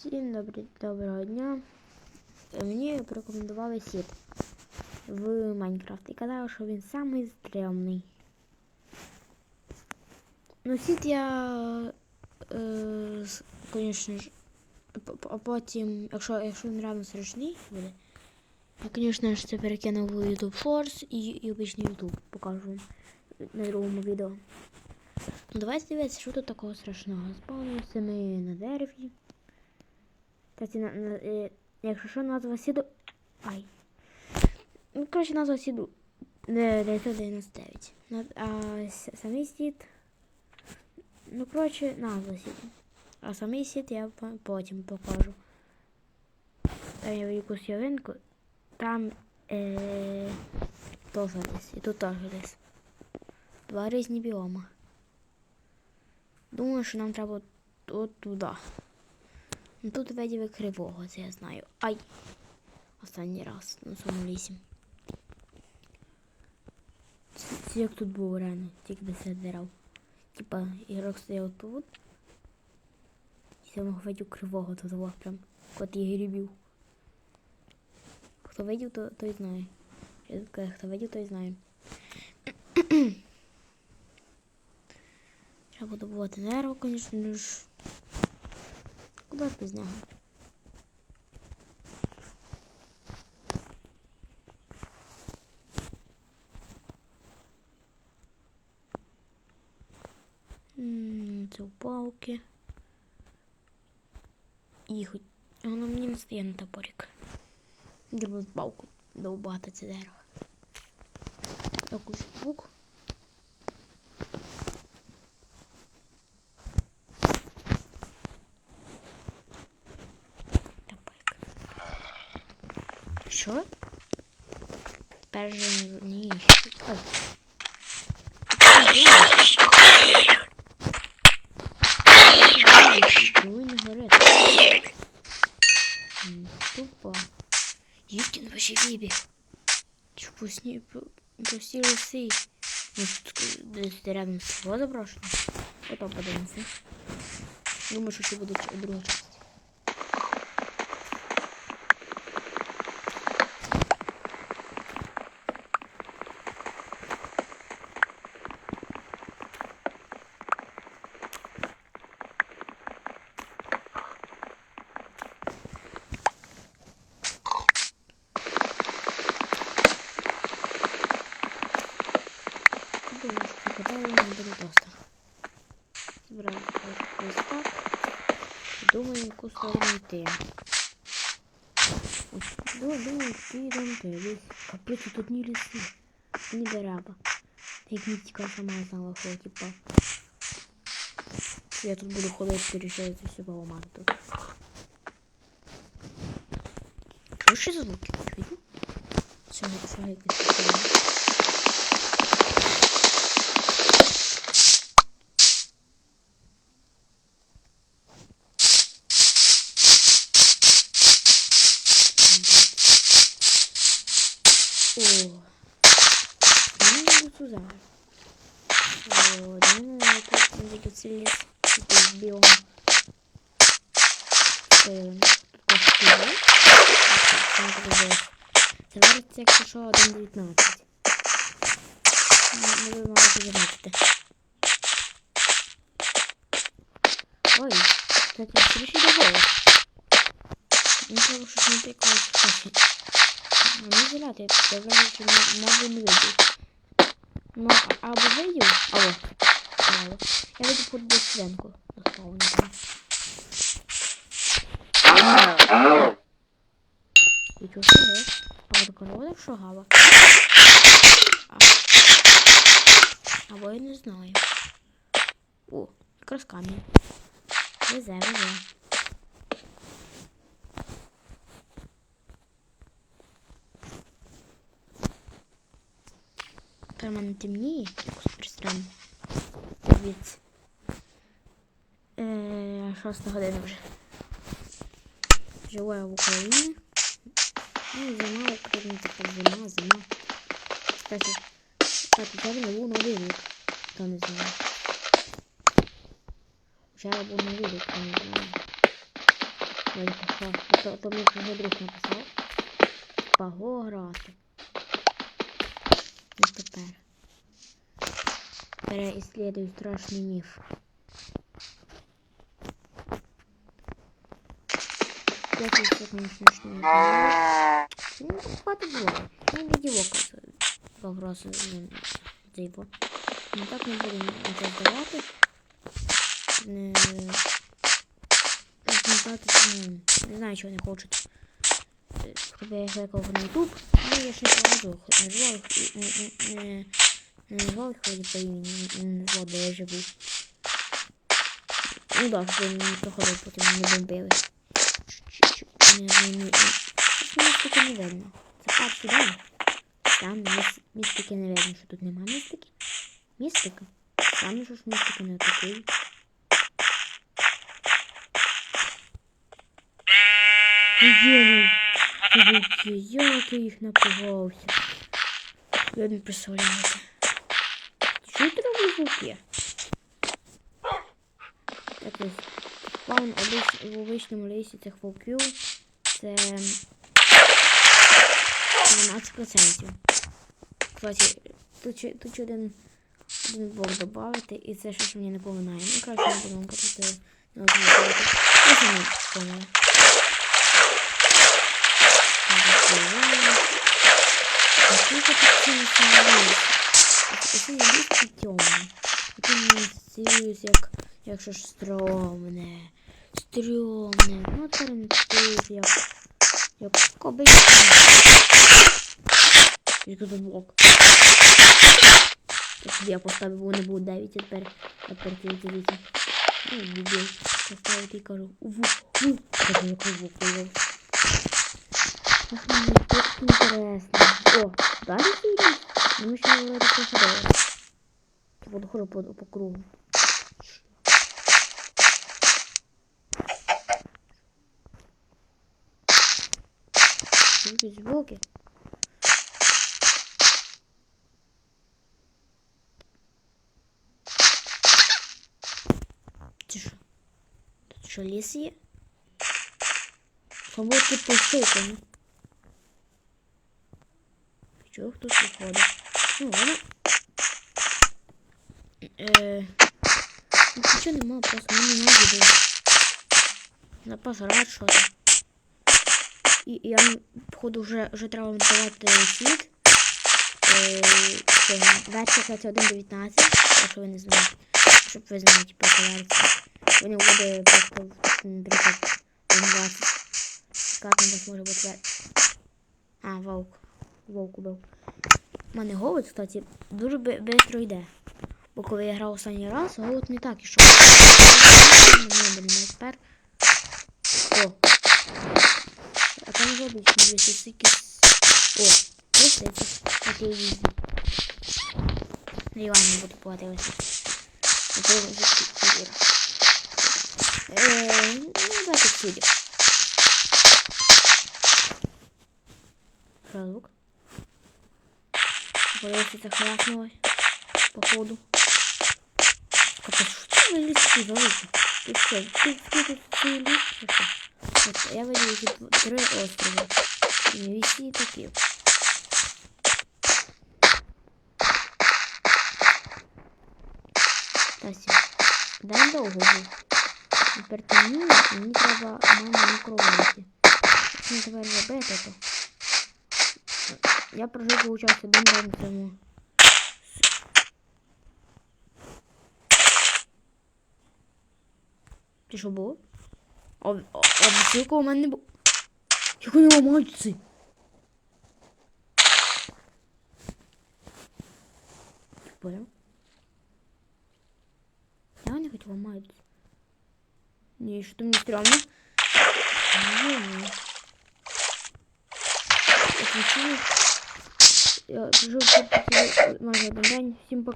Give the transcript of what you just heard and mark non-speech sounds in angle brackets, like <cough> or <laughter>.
Всім добрі, доброго дня. Мені порекомендували сіт в Майнкрафт і казали, що він самий стрімний. Ну, сіт я, е, звісно ж, потім, якщо, якщо він реально страшний буде, я, звісно ж, це перекину в YouTube Shorts і, і обичний YouTube покажу на другому відео. Ну, давайте дивитися, що тут такого страшного. Спавнимося ми на дереві. Кстати, на, на, е, якщо що, назва сіду. Ай. Ну, коротше, назва сіду не 999. На- А самий сід. Ну, коротше, назва сіду. А самий сід я потім покажу. Там я якусь ялинку. Там е, теж ліс. І тут теж ліс. Два різні біома. Думаю, що нам треба от туди. Тут виділи кривого, це я знаю. Ай! Останній раз на цьому лісі. Це, це як тут було реально, тільки без дерев. Типа ігрок стояв тут. І я мог видів кривого тут во, прям кот і грибів. Хто видів, то, той знає. Хто видів, той знає. <clears throat> Треба добувати дерево, звісно ж. Куди? М, Це палки. І хоч воно мені не стає на топорик. Треба з палку довбати це дерево. Таку штуку. Топорик. Що? Перший ні. Ой. Не горить. Тупо. На ваші вібі. Чи пусні, пусті лиси. Ну, десь рядом з село заброшено. Потім подивимося. Думаю, що ще буде друга. думаю, в яку сторону йти. Ось, ну, думаю, підемо десь. Капець, тут ні ліси, ні дерева. Як мітіка сама знала, що типа. Я тут буду ходити, вирішити все поламати тут. Що ще за звуки? Чуєте? Що, що якось? сюда. Вот, ну, это двигаться лес. Это биом. Э, тут костюм. Товарить, якщо що, 1.19. Не ви можете замітити. Ой, кстати, трішки довго. Не треба щось не прикольно слухати. Не зеляти, я вважаю, що мабуть не видів. Ну, або видів, алло, алло. Я видів тут десь свинку. заспавнити. І чого що є? А от корова так шагала. А. Або я не знаю. О, якраз камінь. Везе, везе. Прямо на темніє, якось пристрано. Дивіться. Е, шоста година вже. Живу я в Україні. Ну, зима, Україна, така зима, зима. Кстати, зараз не був новий рік. Хто не знає. Вчора був новий рік, хто не знає. Ой, що? То, то мені вже друг написав. Пограти. І тепер. Переіслідую страшний міф. Дякую, що мені смішно. Ну, хватить було. Ну, відівок погрози типу. Ну так не будемо це здавати. Не... Результати, ну, не знаю, чого не хочуть. Е, Щоб я кликав на YouTube, ну я не назвав їх вроді по не назвав, де я живу. Ну да, проходив, потім не бомбили. Не, не, не, містики не видно. Перший день. Там міс, містики не видно, що тут нема містики. Містика. Там же ж містики не атакують. Йой, дивіться, як я їх напугався. Ви не представляєте. Що ти робиш звуки? Так ось, обич- в обичному лісі цих вовків це 12%. Кстати, тут, тут один, один блок додати, і це щось мені напоминає. Ну, краще не будемо казати, не озвучувати. Я самі самоліт? Оце я ліс темний. Такий мені сірюсь, як, як щось стрьомне. Стрьомне. Ну, це не як, як кобиль. І тут блок. Я поставив, бо не буде 9, а тепер, а тепер дивіться. Ну, дебіл. Поставити кажу, ву, ву. Так, як інтересно. О, далі фільм? Ми ще не. Я буду хожу по, по кругу. Якісь звуки. Що? Тут що, ліс є? Фабрики посипані. Чого хтось виходить? Ну, ладно. Е, нічого нема, просто мені не буде. Запас рад що то. І, я, походу, вже, вже треба монтувати світ. Е, версія 21.19, якщо ви не знаєте. Щоб ви знали, типу, яка версія. Вони буде просто, наприклад, 20. Як там десь може бути версія. А, вовк. Вовк убив. У мене голод, кстати, дуже швидко йде. Бо коли я грав останній раз, голод не так ішов. Тепер. О. А там вже обично, якщо стільки... О, це. Окей, візі. На Івані буду фігура. Е, ну, давайте. Що звук? Боюсь, это хряснулось. Походу. Капец, что ты вылез ты великий? Ты что, ты, ты тут ты ліс, чи що? От, я видів тут три острови. І не всі такі. Тася, дай довго був. Тепер темніє, і мені треба маму на кроваті. Що мені тепер робити, то? Я прожив, получався один день в цьому. Ти що було? А, а, а бутилка у мене не було. Як вони ламаються? Понял? Я вони хоч ламаються. Ні, що то мені стрьомно. Ні. Отвечаю. Один день. Всім пока.